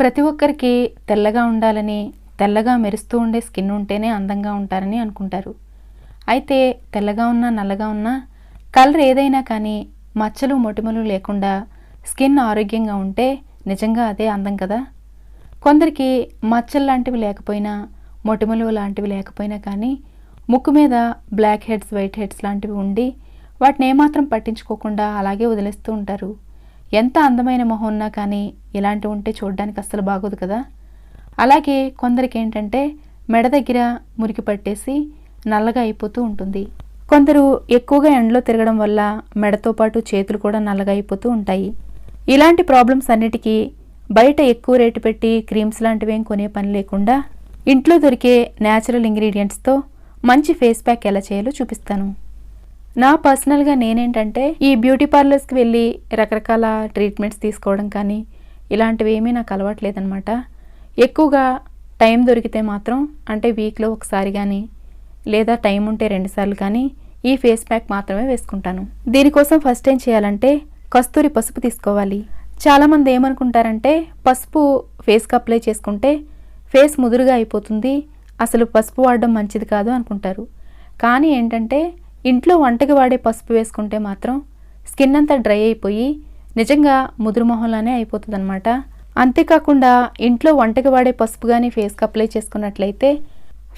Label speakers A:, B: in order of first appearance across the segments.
A: ప్రతి ఒక్కరికి తెల్లగా ఉండాలని తెల్లగా మెరుస్తూ ఉండే స్కిన్ ఉంటేనే అందంగా ఉంటారని అనుకుంటారు. అయితే తెల్లగా ఉన్నా నల్లగా ఉన్నా కలర్ ఏదైనా కానీ మచ్చలు మొటిమలు లేకుండా స్కిన్ ఆరోగ్యంగా ఉంటే నిజంగా అదే అందం కదా? కొందరికి మచ్చలు లాంటివి లేకపోయినా మొటిమలు లాంటివి లేకపోయినా కానీ ముక్కు మీద బ్లాక్ హెడ్స్ వైట్ హెడ్స్ లాంటివి ఉండి వాటిని ఏమాత్రం పట్టించుకోకుండా అలాగే వదిలేస్తూ ఉంటారు. ఎంత అందమైన మొహం ఉన్నా కానీ ఇలాంటివి ఉంటే చూడడానికి అస్సలు బాగోదు కదా. అలాగే కొందరికి ఏంటంటే మెడ దగ్గర మురికి పట్టేసి నల్లగా అయిపోతూ ఉంటుంది. కొందరు ఎక్కువగా ఎండలో తిరగడం వల్ల మెడతో పాటు చేతులు కూడా నల్లగా అయిపోతూ ఉంటాయి. ఇలాంటి ప్రాబ్లమ్స్ అన్నిటికీ బయట ఎక్కువ రేటు పెట్టి క్రీమ్స్ లాంటివి ఏం కొనే పని లేకుండా ఇంట్లో దొరికే న్యాచురల్ ఇంగ్రీడియంట్స్తో మంచి ఫేస్ ప్యాక్ ఎలా చేయాలో చూపిస్తాను. నా పర్సనల్గా నేనేంటంటే ఈ బ్యూటీ పార్లర్స్కి వెళ్ళి రకరకాల ట్రీట్మెంట్స్ తీసుకోవడం కానీ ఇలాంటివి ఏమీ నాకు అలవాట్లేదనమాట ఎక్కువగా టైం దొరికితే మాత్రం అంటే వీక్లో ఒకసారి కానీ లేదా టైం ఉంటే రెండుసార్లు కానీ ఈ ఫేస్ ప్యాక్ మాత్రమే వేసుకుంటాను. దీనికోసం ఫస్ట్ ఏం చేయాలంటే కస్తూరి పసుపు తీసుకోవాలి. చాలామంది ఏమనుకుంటారంటే పసుపు ఫేస్కి అప్లై చేసుకుంటే ఫేస్ ముదురుగా అయిపోతుంది అసలు పసుపు వాడడం మంచిది కాదు అనుకుంటారు. కానీ ఏంటంటే ఇంట్లో వంటకి వాడే పసుపు వేసుకుంటే మాత్రం స్కిన్ అంతా డ్రై అయిపోయి నిజంగా ముదురు మొహంలానే అయిపోతుంది అనమాట అంతేకాకుండా ఇంట్లో వంటకి వాడే పసుపు కానీ ఫేస్కి అప్లై చేసుకున్నట్లయితే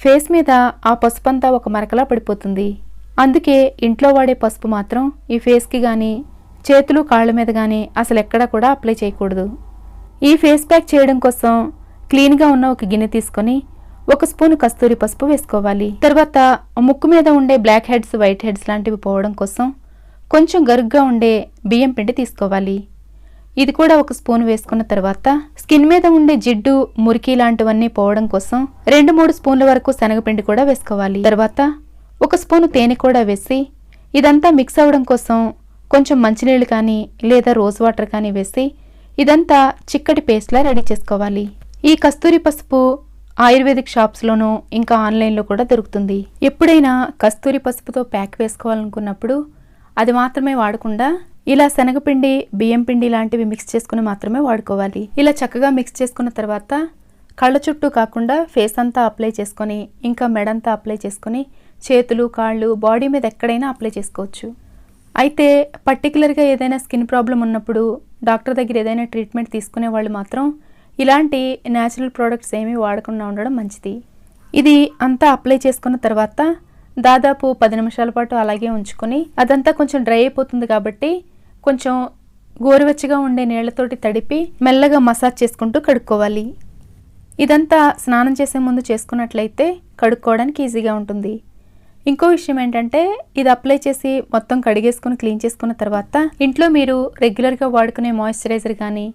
A: ఫేస్ మీద ఆ పసుపు అంతా ఒక మరకలా పడిపోతుంది. అందుకే ఇంట్లో వాడే పసుపు మాత్రం ఈ ఫేస్కి కానీ చేతులు కాళ్ళ మీద కానీ అసలు ఎక్కడా కూడా అప్లై చేయకూడదు. ఈ ఫేస్ ప్యాక్ చేయడం కోసం క్లీన్గా ఉన్న ఒక గిన్నె తీసుకొని ఒక స్పూన్ కస్తూరి పసుపు వేసుకోవాలి. తర్వాత ముక్కు మీద ఉండే బ్లాక్ హెడ్స్ వైట్ హెడ్స్ లాంటివి పోవడం కోసం కొంచెం గరుగ్గా ఉండే బియ్యం పిండి తీసుకోవాలి. ఇది కూడా ఒక స్పూన్ వేసుకున్న తర్వాత స్కిన్ మీద ఉండే జిడ్డు మురికి లాంటివన్నీ పోవడం కోసం రెండు మూడు స్పూన్ల వరకు శనగపిండి కూడా వేసుకోవాలి. తర్వాత ఒక స్పూను తేనె కూడా వేసి ఇదంతా మిక్స్ అవ్వడం కోసం కొంచెం మంచినీళ్ళు కానీ లేదా రోజ్ వాటర్ కానీ వేసి ఇదంతా చిక్కటి పేస్ట్లా రెడీ చేసుకోవాలి. ఈ కస్తూరి పసుపు ఆయుర్వేదిక్ షాప్స్లోనూ ఇంకా ఆన్లైన్లో కూడా దొరుకుతుంది. ఎప్పుడైనా కస్తూరి పసుపుతో ప్యాక్ వేసుకోవాలనుకున్నప్పుడు అది మాత్రమే వాడకుండా ఇలా శనగపిండి బియ్యం పిండి లాంటివి మిక్స్ చేసుకుని మాత్రమే వాడుకోవాలి. ఇలా చక్కగా మిక్స్ చేసుకున్న తర్వాత కళ్ళ చుట్టూ కాకుండా ఫేస్ అంతా అప్లై చేసుకొని ఇంకా మెడంతా అప్లై చేసుకొని చేతులు కాళ్ళు బాడీ మీద ఎక్కడైనా అప్లై చేసుకోవచ్చు. అయితే పర్టికులర్గా ఏదైనా స్కిన్ ప్రాబ్లం ఉన్నప్పుడు డాక్టర్ దగ్గర ఏదైనా ట్రీట్మెంట్ తీసుకునే వాళ్ళు మాత్రం ఇలాంటి న్యాచురల్ ప్రోడక్ట్స్ ఏమీ వాడకుండా ఉండడం మంచిది. ఇది అంతా అప్లై చేసుకున్న తర్వాత దాదాపు పది నిమిషాల పాటు అలాగే ఉంచుకొని అదంతా కొంచెం డ్రై అయిపోతుంది కాబట్టి కొంచెం గోరువెచ్చగా ఉండే నీళ్ళతోటి తడిపి మెల్లగా మసాజ్ చేసుకుంటూ కడుక్కోవాలి. ఇదంతా స్నానం చేసే ముందు చేసుకున్నట్లయితే కడుక్కోవడానికి ఈజీగా ఉంటుంది. ఇంకో విషయం ఏంటంటే ఇది అప్లై చేసి మొత్తం కడిగేసుకుని క్లీన్ చేసుకున్న తర్వాత ఇంట్లో మీరు రెగ్యులర్గా వాడుకునే మాయిశ్చరైజర్ కానీ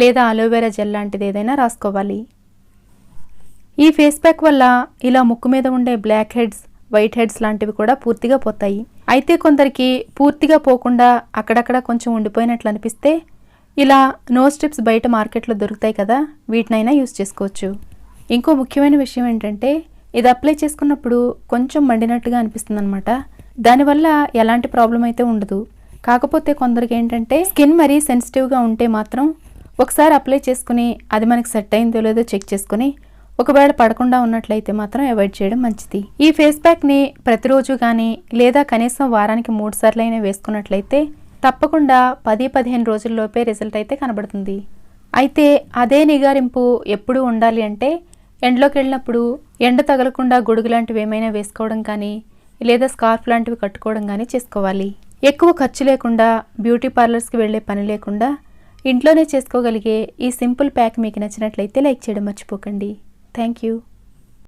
A: లేదా అలోవెరా జెల్ లాంటిది ఏదైనా రాసుకోవాలి. ఈ ఫేస్ ప్యాక్ వల్ల ఇలా ముక్కు మీద ఉండే బ్లాక్ హెడ్స్ వైట్ హెడ్స్ లాంటివి కూడా పూర్తిగా పోతాయి. అయితే కొందరికి పూర్తిగా పోకుండా అక్కడక్కడ కొంచెం ఉండిపోయినట్లు అనిపిస్తే ఇలా నో స్ట్రిప్స్ బయట మార్కెట్లో దొరుకుతాయి కదా వీటినైనా యూస్ చేసుకోవచ్చు. ఇంకో ముఖ్యమైన విషయం ఏంటంటే ఇది అప్లై చేసుకున్నప్పుడు కొంచెం మండినట్టుగా అనిపిస్తుంది అనమాట దానివల్ల ఎలాంటి ప్రాబ్లం అయితే ఉండదు. కాకపోతే కొందరికి ఏంటంటే స్కిన్ మరీ సెన్సిటివ్గా ఉంటే మాత్రం ఒకసారి అప్లై చేసుకుని అది మనకి సెట్ అయిందో లేదో చెక్ చేసుకుని ఒకవేళ పడకుండా ఉన్నట్లయితే మాత్రం అవాయిడ్ చేయడం మంచిది. ఈ ఫేస్ ప్యాక్ని ప్రతిరోజు కానీ లేదా కనీసం వారానికి మూడు సార్లు అయినా వేసుకున్నట్లయితే తప్పకుండా పది పదిహేను రోజుల్లోపే రిజల్ట్ అయితే కనబడుతుంది. అయితే అదే నిగారింపు ఎప్పుడు ఉండాలి అంటే ఎండలోకి వెళ్ళినప్పుడు ఎండ తగలకుండా గొడుగు లాంటివి ఏమైనా వేసుకోవడం కానీ లేదా స్కార్ఫ్ లాంటివి కట్టుకోవడం కానీ చేసుకోవాలి. ఎక్కువ ఖర్చు లేకుండా బ్యూటీ పార్లర్స్కి వెళ్ళే పని లేకుండా ఇంట్లోనే చేసుకోగలిగే ఈ సింపుల్ ప్యాక్ మీకు నచ్చినట్లయితే లైక్ చేయడం మర్చిపోకండి. Thank you.